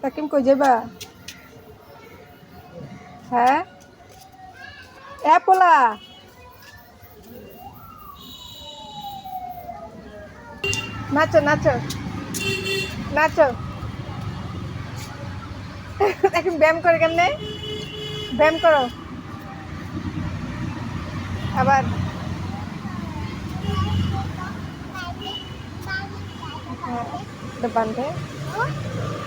তাকিম কই যাবা হ্যাঁ? এ পোলা! নাচো নাচো নাচো। এখন ব্যায়াম করে কেমনে? ব্যায়াম করো। আবার। হ্যাঁ, keren sih ঠান্ডা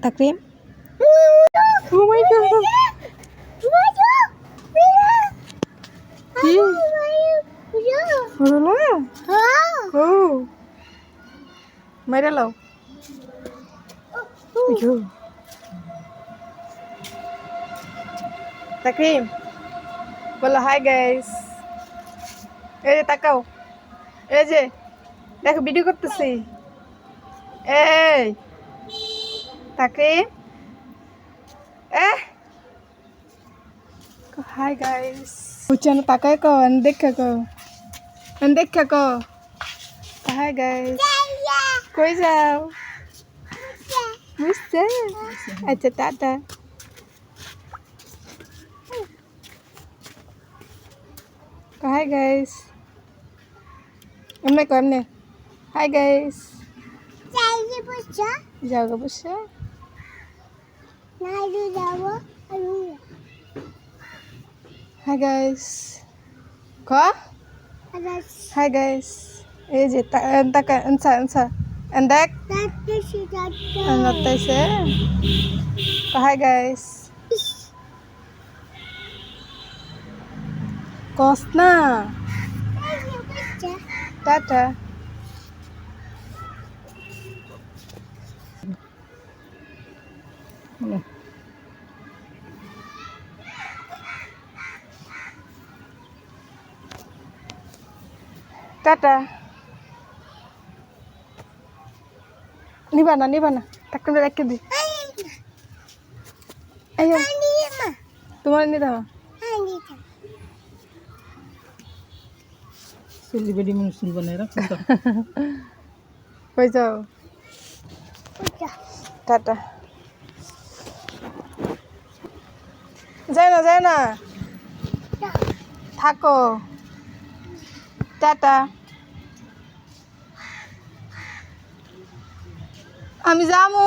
তাকরিম ও মাই গড কি হলো ও মেরে লাও তাকরিম বলো হাই গাইস এই যে তাকাও এই যে দেখো ভিডিও করতেছি। এই এ হাই গাইস উচ্চানো তাকায় কো দেখা কো দেখা কো হাই গাইস কই যাও? বুঝছে? আচ্ছা টাটা। হাই গাইস এমনি কো এমনি হাই গাইস যাও গো বসে হাই গাইস ক হাই গাইস এই যে তাকা আনসা আনসা এন্দাক নতাইছে হাই গাইস কস না টাটা টাটা। নিবা না নিবা না। টাকা রেখে দি। তোমার নি দাও। চুলি বেডি মানে চুল বানাই রাখুন তো। কই যাও। টাটা। যায় না যায় না থাকো। টাটা। আমি যামু।